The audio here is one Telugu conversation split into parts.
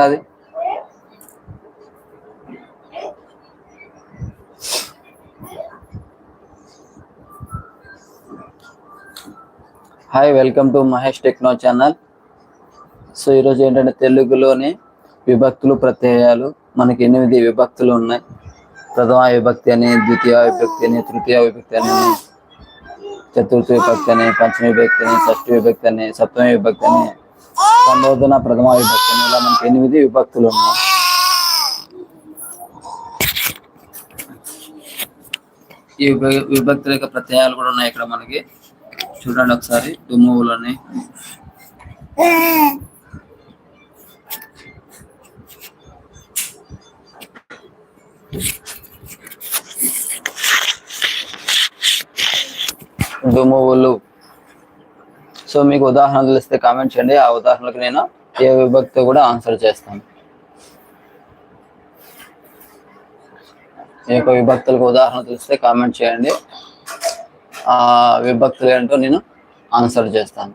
అది hi welcome to Mahesh techno channel so ఈరోజు ఏంటంటే తెలుగులోని విభక్తులు ప్రత్యయాలు మనకి ఎనిమిది విభక్తులు ఉన్నాయి. ప్రథమ విభక్తి అని ద్వితీయ విభక్తి అని తృతీయ విభక్తి అని చతుర్థ విభక్తి అని పంచమ విభక్తి అని షష్ఠ విభక్తి అని సప్తమ విభక్తి అని సంబోధన ప్రథమ విభక్తి ఎనిమిది విభక్తులు ఉన్నాయి ఈ విభ- విభక్తుల యొక్క ప్రత్యయాలు కూడా ఉన్నాయి ఇక్కడ మనకి. చూడండి ఒకసారి దుమ్ములని దుమ్మువులు సో మీకు ఉదాహరణ తెలిస్తే కామెంట్ చేయండి. ఆ ఉదాహరణకు నేను ఏ విభక్తి కూడా ఆన్సర్ చేస్తాను ఈ యొక్క విభక్తులకు ఉదాహరణ తెలిస్తే కామెంట్ చేయండి. ఆ విభక్తులు ఏంటో నేను ఆన్సర్ చేస్తాను.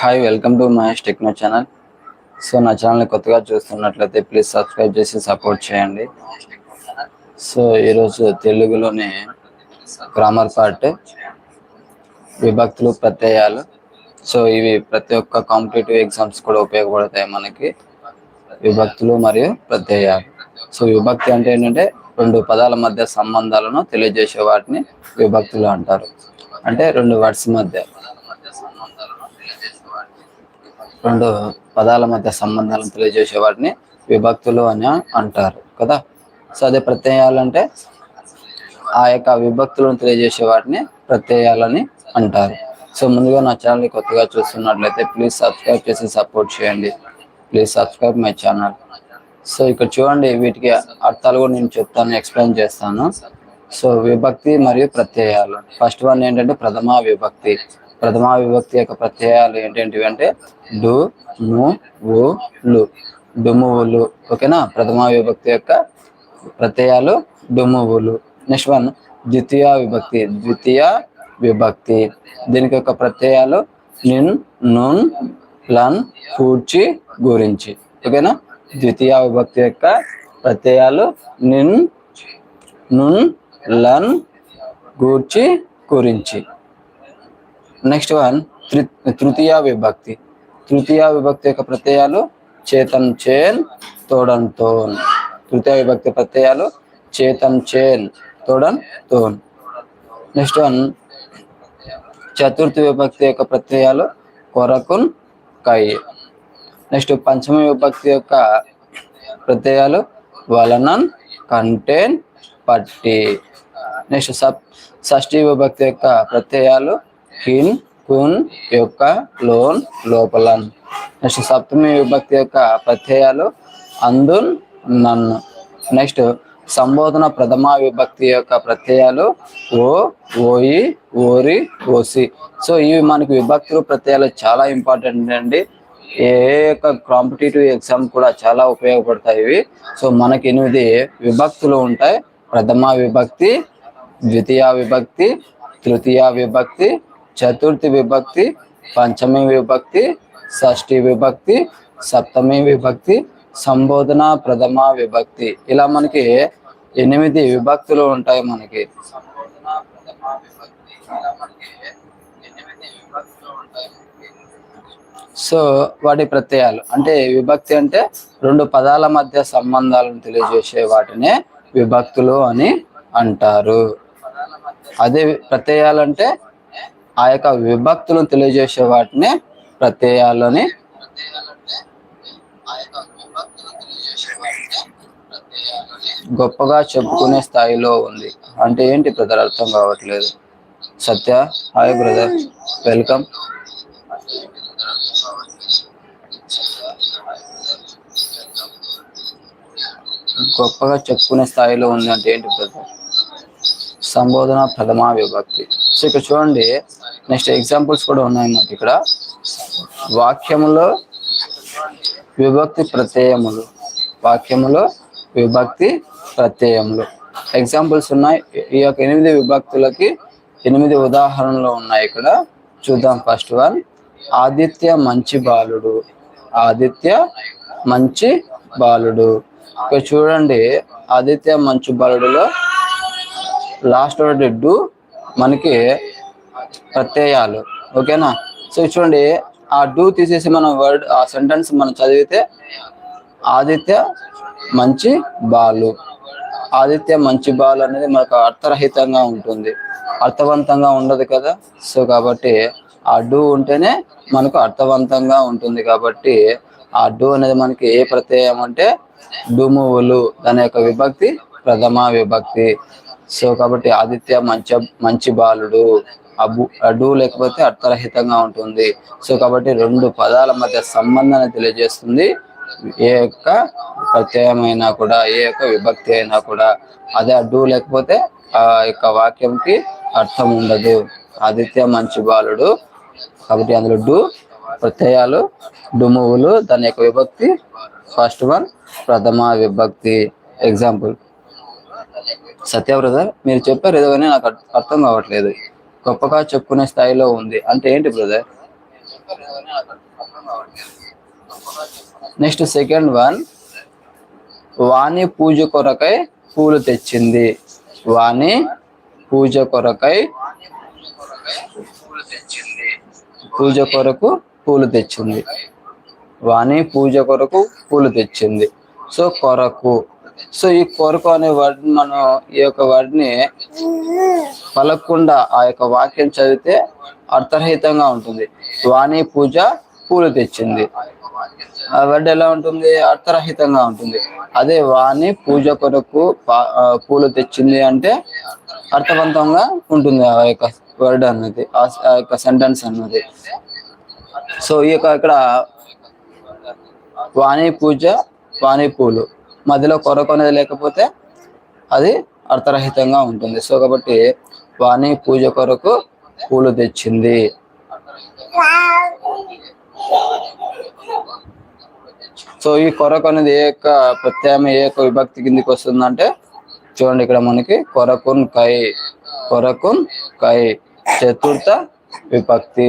Hi welcome to Mahesh techno channel so నా ఛానల్ని కొత్తగా చూస్తున్నట్లయితే ప్లీజ్ సబ్స్క్రైబ్ చేసి సపోర్ట్ చేయండి. సో ఈరోజు తెలుగులోని గ్రామర్ పార్ట్ విభక్తులు ప్రత్యయాలు. సో ఇవి ప్రతి ఒక్క కాంపిటేటివ్ ఎగ్జామ్స్ కూడా ఉపయోగపడతాయి మనకి. విభక్తులు మరియు ప్రత్యయాలు. సో విభక్తి అంటే ఏంటంటే రెండు పదాల మధ్య సంబంధాలను తెలియజేసే వాటిని విభక్తులు అంటారు. అంటే రెండు వర్డ్స్ మధ్య. రెండు పదాల మధ్య సంబంధాలను తెలియజేసే వాటిని విభక్తులు అని అంటారు కదా? సో అదే ప్రత్యయాలు అంటే ఆ యొక్క విభక్తులను తెలియజేసే వాటిని ప్రత్యయాలని అంటారు. సో ముందుగా నా ఛానల్ని కొత్తగా చూస్తున్నట్లయితే ప్లీజ్ సబ్స్క్రైబ్ చేసి సపోర్ట్ చేయండి. Please subscribe my channel. So ఇక్కడ చూడండి వీటికి అర్థాలు కూడా నేను చెప్తాను ఎక్స్ప్లెయిన్ చేస్తాను. సో విభక్తి మరియు ప్రత్యయాలు. ఫస్ట్ వన్ ఏంటంటే ప్రథమా విభక్తి. ప్రథమా విభక్తి యొక్క ప్రత్యయాలు ఏంటేంటివి అంటే డు ము వు లు. డుమువులు ఓకేనా? ప్రథమా విభక్తి యొక్క ప్రత్యయాలు డుమువులు నెక్స్ట్ వన్ ద్వితీయ విభక్తి. ద్వితీయ విభక్తి. దీనికి యొక్క ప్రత్యయాలు నిన్ నున్ లన్ కూర్చి గురించి. ఓకేనా? ద్వితీయ విభక్తి యొక్క ప్రత్యయాలు నిన్ నున్ లన్ గూర్చి గురించి. నెక్స్ట్ వన్ తృతీయ విభక్తి. తృతీయ విభక్తి యొక్క ప్రత్యయాలు చేతన్ చేన్ తోడన్ తోన్. తృతీయ విభక్తి ప్రత్యయాలు చేతన్ చేన్ తోడన్ తోన్. నెక్స్ట్ వన్ చతుర్థి విభక్తి యొక్క ప్రత్యయాలు కొరకున్ కై. నెక్స్ట్ పంచమ విభక్తి యొక్క ప్రత్యయాలు వలనన్ కంటేన్ పట్టి. నెక్స్ట్ సప్ షష్ఠీ విభక్తి యొక్క ప్రత్యయాలు కిన్ కున్ యొక్క లోన్ లోపలన్. నెక్స్ట్ సప్తమి విభక్తి యొక్క ప్రత్యయాలు అందున్ నన్ను నెక్స్ట్ సంబోధన ప్రథమ విభక్తి యొక్క ప్రత్యయాలు ఓ ఓయి ఓరి ఓసి. సో ఇవి మనకి విభక్తులు ప్రత్యయాలు చాలా ఇంపార్టెంట్ అండి. ఏ యొక్క కాంపిటేటివ్ ఎగ్జామ్ కూడా చాలా ఉపయోగపడతాయి ఇవి. సో మనకి ఎనిమిది విభక్తులు ఉంటాయి. ప్రథమ విభక్తి ద్వితీయ విభక్తి తృతీయ విభక్తి చతుర్థి విభక్తి పంచమి విభక్తి షష్ఠి విభక్తి సప్తమి విభక్తి సంబోధన ప్రథమ విభక్తి. ఇలా మనకి ఎనిమిది విభక్తులు ఉంటాయి మనకి. సో వాటి ప్రత్యయాలు. అంటే విభక్తి అంటే రెండు పదాల మధ్య సంబంధాలను తెలియజేసే వాటినే విభక్తులు అని అంటారు. అదే ప్రత్యయాలు అంటే ఆ యొక్క విభక్తులను తెలియజేసే వాటిని ప్రత్యయాలు అని గొప్పగా చెప్పుకునే స్థాయిలో ఉంది. అంటే ఏంటి బ్రదర్? అర్థం కావట్లేదు. Satya hi brother. వెల్కమ్. గొప్పగా చెప్పుకునే స్థాయిలో ఉంది అంటే ఏంటి బ్రదర్? సంబోధన ప్రథమా విభక్తి. సో ఇక్కడ చూడండి నెక్స్ట్ ఎగ్జాంపుల్స్ కూడా ఉన్నాయన్నమాట ఇక్కడ. వాక్యములో విభక్తి ప్రత్యయములు. వాక్యములో విభక్తి ప్రత్యయములు. ఎగ్జాంపుల్స్ ఉన్నాయి. ఈ యొక్క ఎనిమిది విభక్తులకి ఎనిమిది ఉదాహరణలు ఉన్నాయి ఇక్కడ. చూద్దాం ఫస్ట్ వన్. ఆదిత్య మంచి బాలుడు. ఆదిత్య మంచి బాలుడు. ఇక్కడ చూడండి. ఆదిత్య మంచి బాలుడులో లాస్ట్ వర్డ్ డు మనకి ప్రత్యయాలు. ఓకేనా? సో చూడండి ఆ డూ తీసేసి మనం వర్డ్ ఆ సెంటెన్స్ మనం చదివితే ఆదిత్య మంచి బాలు. ఆదిత్య మంచి బాలు అనేది మనకు అర్థరహితంగా ఉంటుంది. అర్థవంతంగా ఉండదు కదా? సో కాబట్టి ఆ డూ ఉంటేనే మనకు అర్థవంతంగా ఉంటుంది కాబట్టి ఆ డూ అనేది మనకి ఏ ప్రత్యయం అంటే డుమువులు దాని యొక్క విభక్తి ప్రథమ విభక్తి. సో కాబట్టి ఆదిత్య మంచి మంచి బాలుడు. అబు అడు లేకపోతే అర్థరహితంగా ఉంటుంది. సో కాబట్టి రెండు పదాల మధ్య సంబంధాన్ని తెలియజేస్తుంది. ఏ యొక్క ప్రత్యయమైనా కూడా ఏ యొక్క విభక్తి అయినా కూడా. అదే అడ్డు లేకపోతే ఆ యొక్క వాక్యంకి అర్థం ఉండదు. ఆదిత్య మంచి బాలుడు. కాబట్టి అందులో డు ప్రత్యయాలు డుమువులు దాని యొక్క విభక్తి ఫస్ట్ వన్ ప్రథమ విభక్తి. ఎగ్జాంపుల్ సత్య బ్రదర్ మీరు చెప్పారు ఏదో నాకు అర్థం కావట్లేదు. గొప్పగా చెప్పుకునే స్థాయిలో ఉంది. అంటే ఏంటి brother next second one Vani పూజ కొరకై పూలు తెచ్చింది. వాణి పూజ కొరకై పూజ కొరకు పూలు తెచ్చింది. వాణి పూజ కొరకు పూలు తెచ్చింది. సో కొరకు. సో ఈ కొరకు అనే వర్డ్ మనం ఈ యొక్క వర్డ్ని పలకకుండా ఆ యొక్క వాక్యం చదివితే అర్థరహితంగా ఉంటుంది. వాణి పూజ పూలు తెచ్చింది. ఆ వర్డ్ ఎలా ఉంటుంది? అర్థరహితంగా ఉంటుంది. అదే వాణి పూజ కొరకు పూలు తెచ్చింది అంటే అర్థవంతంగా ఉంటుంది ఆ యొక్క వర్డ్ అన్నది ఆ ఆ యొక్క సెంటెన్స్ అన్నది. సో ఈ యొక్క ఇక్కడ వాణి పూజ వాణి పూలు. మధ్యలో కొరకు అనేది లేకపోతే అది అర్థరహితంగా ఉంటుంది. సో కాబట్టి వాణి పూజ కొరకు పూలు తెచ్చింది. సో ఈ కొరకు అనేది ఏ యొక్క ప్రత్యామ్నాయం ఏ యొక్క విభక్తి కిందికి వస్తుందంటే చూడండి ఇక్కడ మనకి కొరకున్ కై కొరకున్ కై చతుర్థ విభక్తి.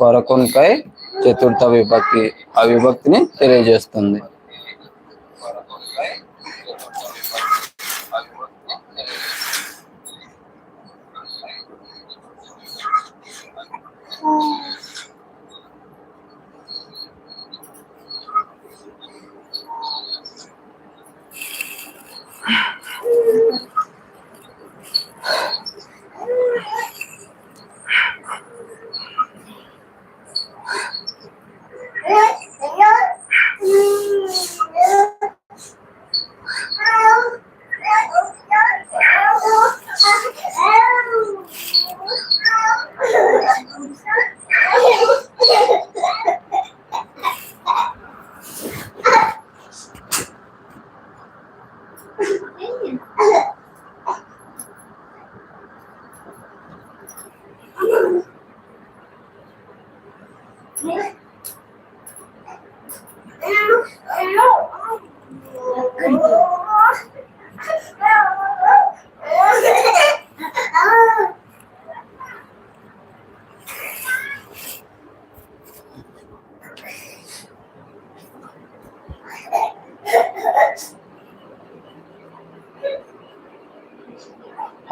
కొరకున్ కై చతుర్థ విభక్తి. ఆ విభక్తిని తెలియజేస్తుంది. Tchau.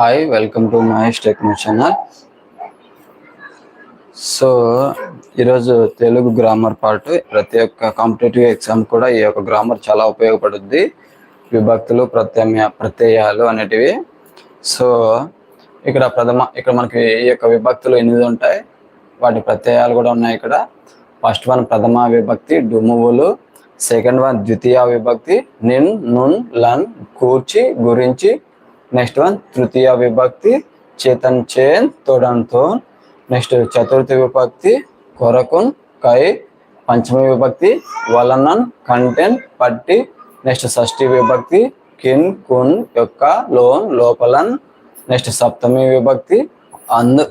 Hi welcome to Mahesh techno channel so ఈరోజు తెలుగు గ్రామర్ పార్ట్ ప్రతి ఒక్క కాంపిటేటివ్ ఎగ్జామ్ కూడా ఈ యొక్క గ్రామర్ చాలా ఉపయోగపడుద్ది. విభక్తులు ప్రత్యమ్య ప్రత్యయాలు అనేటివి. సో ఇక్కడ ప్రథమ ఇక్కడ మనకి ఈ యొక్క విభక్తులు ఎనిమిది ఉంటాయి. వాటి ప్రత్యయాలు కూడా ఉన్నాయి ఇక్కడ. ఫస్ట్ వన్ ప్రథమ విభక్తి డుమువులు. సెకండ్ వన్ ద్వితీయ విభక్తి నిన్ నున్ లన్ కూర్చి గురించి నెక్స్ట్ వన్ తృతీయ విభక్తి చేతన్ చేన్ తోడన్ తోన్ నెక్స్ట్ చతుర్థి విభక్తి కొరకున్ కై పంచమి విభక్తి వలనన్ కంటెన్ పట్టి నెక్స్ట్ షష్ఠి విభక్తి కిన్ కున్ యొక్క లోన్ లోపలన్ నెక్స్ట్ సప్తమి విభక్తి అందు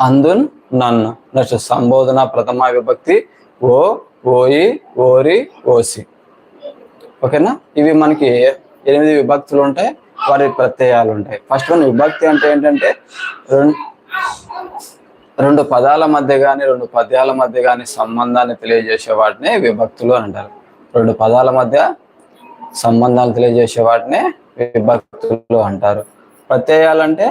అందున్ నన్ను నెక్స్ట్ సంబోధన ప్రథమ విభక్తి ఓ ఓయి ఓరి ఓసి ఓకేనా ఇవి మనకి ఎనిమిది విభక్తులు ఉంటాయి. వారి ప్రత్యయాలు ఉంటాయి. ఫస్ట్ వన్ విభక్తి అంటే ఏంటంటే రెండు రెండు పదాల మధ్య కానీ రెండు పద్యాల మధ్య కానీ సంబంధాన్ని తెలియజేసే వాటిని విభక్తులు అని అంటారు. రెండు పదాల మధ్య సంబంధాలు తెలియజేసే వాటిని విభక్తులు అంటారు. ప్రత్యయాలు అంటే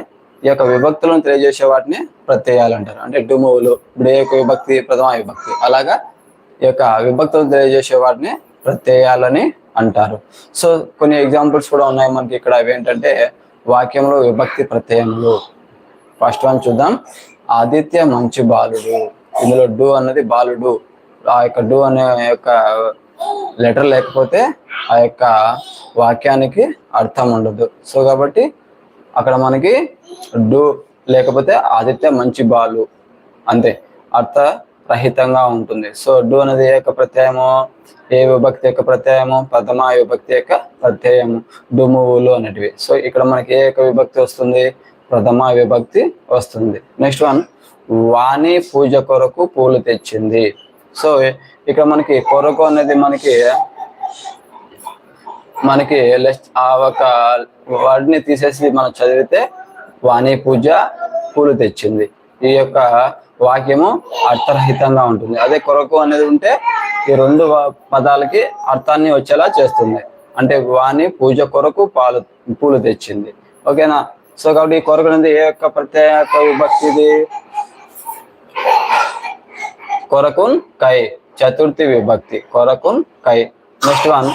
ఈ యొక్క విభక్తులను తెలియజేసే వాటిని ప్రత్యయాలు అంటారు. అంటే డుమువులు ఇప్పుడు ఏ యొక్క విభక్తి ప్రథమ విభక్తి. అలాగా ఈ యొక్క విభక్తులను తెలియజేసే వాటిని ప్రత్యయాలని అంటారు. సో కొన్ని ఎగ్జాంపుల్స్ కూడా ఉన్నాయి మనకి ఇక్కడ. అవి ఏంటంటే వాక్యంలో విభక్తి ప్రత్యయములు. ఫస్ట్ వన్ చూద్దాం. ఆదిత్య మంచి బాలుడు. ఇందులో డు అన్నది బాలుడు. ఆ యొక్క డు అనే యొక్క లెటర్ లేకపోతే ఆ యొక్క వాక్యానికి అర్థం ఉండదు. సో కాబట్టి అక్కడ మనకి డు లేకపోతే ఆదిత్య మంచి బాలు. అంతే. అర్థ రహితంగా ఉంటుంది. సో డు అనేది ఏ యొక్క ప్రత్యయము ఏ విభక్తి యొక్క ప్రత్యయము ప్రథమ విభక్తి యొక్క ప్రత్యయము డుమువులు అనేటివి. సో ఇక్కడ మనకి ఏ యొక్క విభక్తి వస్తుంది? ప్రథమ విభక్తి వస్తుంది. నెక్స్ట్ వన్ వాణి పూజ కొరకు పూలు తెచ్చింది. సో ఇక్కడ మనకి కొరకు అనేది మనకి మనకి లెస్ ఆ ఒక వర్డ్ని తీసేసి మనం చదివితే వాణి పూజ పూలు తెచ్చింది. ఈ యొక్క వాక్యము అర్థరహితంగా ఉంటుంది. అదే కొరకు అనేది ఉంటే ఈ రెండు పదాలకి అర్థాన్ని వచ్చేలా చేస్తుంది. అంటే వాణి పూజ కొరకు పాలు పూలు తెచ్చింది. ఓకేనా? సో కాబట్టి ఈ కొరకు అనేది ఏ యొక్క ప్రత్యేక విభక్తిది కొరకున్ కై చతుర్థి విభక్తి. కొరకున్ కై. నెక్స్ట్ వన్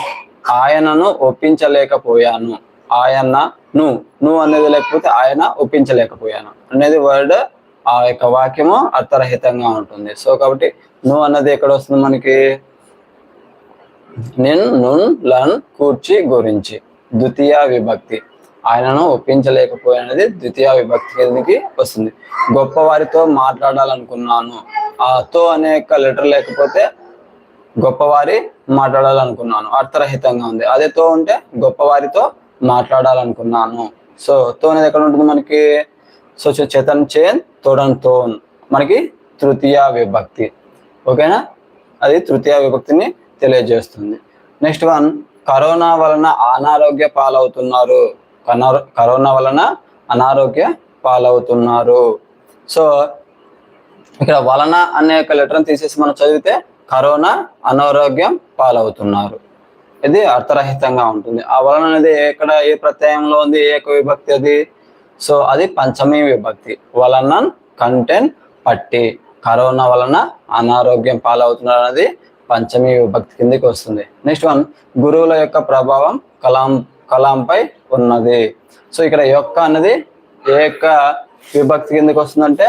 ఆయనను ఒప్పించలేకపోయాను. ఆయన ను నువ్వు అనేది లేకపోతే ఆయన ఒప్పించలేకపోయాను. అనేది వర్డ్ ఆ యొక్క వాక్యము అర్థరహితంగా ఉంటుంది. సో కాబట్టి నువ్వు అన్నది ఎక్కడ వస్తుంది మనకి? నిన్ నున్ లన్ కూర్చి గురించి. ద్వితీయ విభక్తి. ఆయనను ఒప్పించలేకపోయినది ద్వితీయ విభక్తి కిందకి వస్తుంది. గొప్పవారితో మాట్లాడాలనుకున్నాను. ఆ తో అనే యొక్క లెటర్ లేకపోతే గొప్పవారి మాట్లాడాలనుకున్నాను. అర్థరహితంగా ఉంది. అదే తో ఉంటే గొప్పవారితో మాట్లాడాలనుకున్నాను. సో తో అనేది ఎక్కడ ఉంటుంది మనకి? సో చేతన్ చేన్ తోడన్ మనకి తృతీయ విభక్తి. ఓకేనా? అది తృతీయ విభక్తిని తెలియజేస్తుంది. నెక్స్ట్ వన్ కరోనా వలన అనారోగ్య పాలవుతున్నారు. కరోనా వలన అనారోగ్య పాలవుతున్నారు. సో ఇక్కడ వలన అనే యొక్క లెటర్ తీసేసి మనం చదివితే కరోనా అనారోగ్యం పాలవుతున్నారు. ఇది అర్థరహితంగా ఉంటుంది. ఆ వలన అనేది ఎక్కడ ఏ ప్రత్యయంలో ఉంది ఏ యొక్క విభక్తి అది? సో అది పంచమీ విభక్తి. వలన కంటెంట్ పట్టి. కరోనా వలన అనారోగ్యం పాలవుతున్నారు అనేది పంచమీ విభక్తి కిందకి వస్తుంది. నెక్స్ట్ వన్ గురువుల యొక్క ప్రభావం కలాం కలాంపై ఉన్నది. సో ఇక్కడ యొక్క అన్నది ఏ యొక్క విభక్తి కిందకి వస్తుందంటే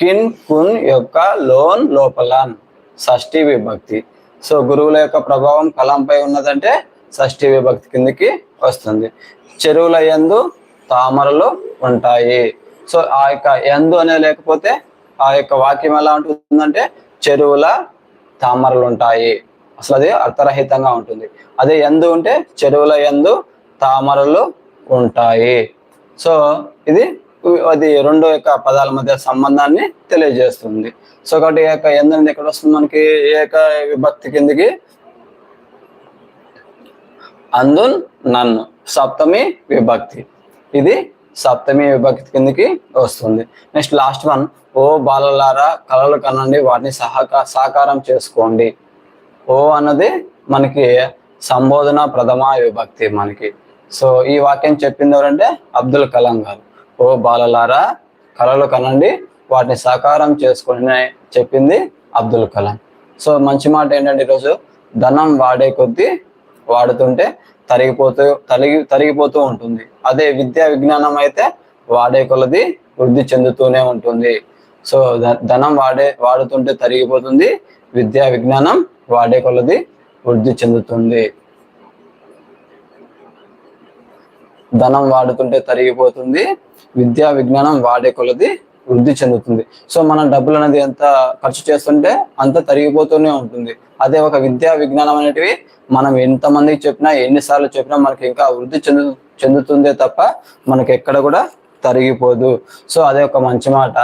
కిన్ కున్ యొక్క లోన్ లోపల షష్ఠి విభక్తి. సో గురువుల యొక్క ప్రభావం కలాంపై ఉన్నదంటే షష్ఠి విభక్తి కిందకి వస్తుంది. చెరువుల ఎందు తామరలు ఉంటాయి. సో ఆ యొక్క ఎందు అనేది లేకపోతే ఆ యొక్క వాక్యం ఎలా ఉంటుందంటే చెరువుల తామరలు ఉంటాయి. అసలు అది అర్థరహితంగా ఉంటుంది. అదే ఎందు ఉంటే చెరువుల ఎందు తామరలు ఉంటాయి. సో ఇది అది రెండు యొక్క పదాల మధ్య సంబంధాన్ని తెలియజేస్తుంది. సో కాబట్టి ఈ యొక్క ఎందు ఎక్కడ వస్తుంది మనకి? ఏ యొక్క విభక్తి కిందికి. అందున్ నన్ను సప్తమి విభక్తి. ఇది సప్తమి విభక్తి కిందకి వస్తుంది. నెక్స్ట్ లాస్ట్ వన్ ఓ బాలలారా కళలు కనండి వాటిని సహకా సాకారం చేసుకోండి. ఓ అన్నది మనకి సంబోధన ప్రథమ విభక్తి మనకి. సో ఈ వాక్యం చెప్పింది ఎవరంటే అబ్దుల్ కలాం గారు. ఓ బాలలారా కళలు కనండి వాటిని సాకారం చేసుకోండి చెప్పింది అబ్దుల్ కలాం. సో మంచి మాట ఏంటంటే ఈరోజు ధనం వాడే కొద్దీ వాడుతుంటే తరిగిపోతూ తరిగి తరిగిపోతూ ఉంటుంది. అదే విద్యా విజ్ఞానం అయితే వాడే కొలది వృద్ధి చెందుతూనే ఉంటుంది. సో ధనం వాడే వాడుతుంటే తరిగిపోతుంది. విద్యా విజ్ఞానం వాడే కొలది వృద్ధి చెందుతుంది. ధనం వాడుతుంటే తరిగిపోతుంది. విద్యా విజ్ఞానం వాడే కొలది వృద్ధి చెందుతుంది. సో మనం డబ్బులు అనేది ఎంత ఖర్చు చేస్తుంటే అంత తరిగిపోతూనే ఉంటుంది. అదే ఒక విద్యా విజ్ఞానం అనేటివి మనం ఎంతమందికి చెప్పినా ఎన్నిసార్లు చెప్పినా మనకి ఇంకా వృద్ధి చెందు చెందుతుందే తప్ప మనకి ఎక్కడ కూడా తరిగిపోదు. సో అదే ఒక మంచి మాట.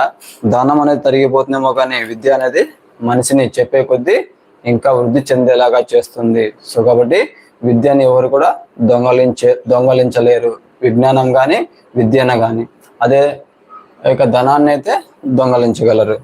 ధనం అనేది తరిగిపోతుందేమో కానీ విద్య అనేది మనిషిని చెప్పే కొద్దీ ఇంకా వృద్ధి చెందేలాగా చేస్తుంది. సో కాబట్టి విద్యని ఎవరు కూడా దొంగలించే దొంగలించలేరు. విజ్ఞానం కానీ విద్యను కానీ అదే యొక్క ధనాన్ని అయితే దొంగలించగలరు.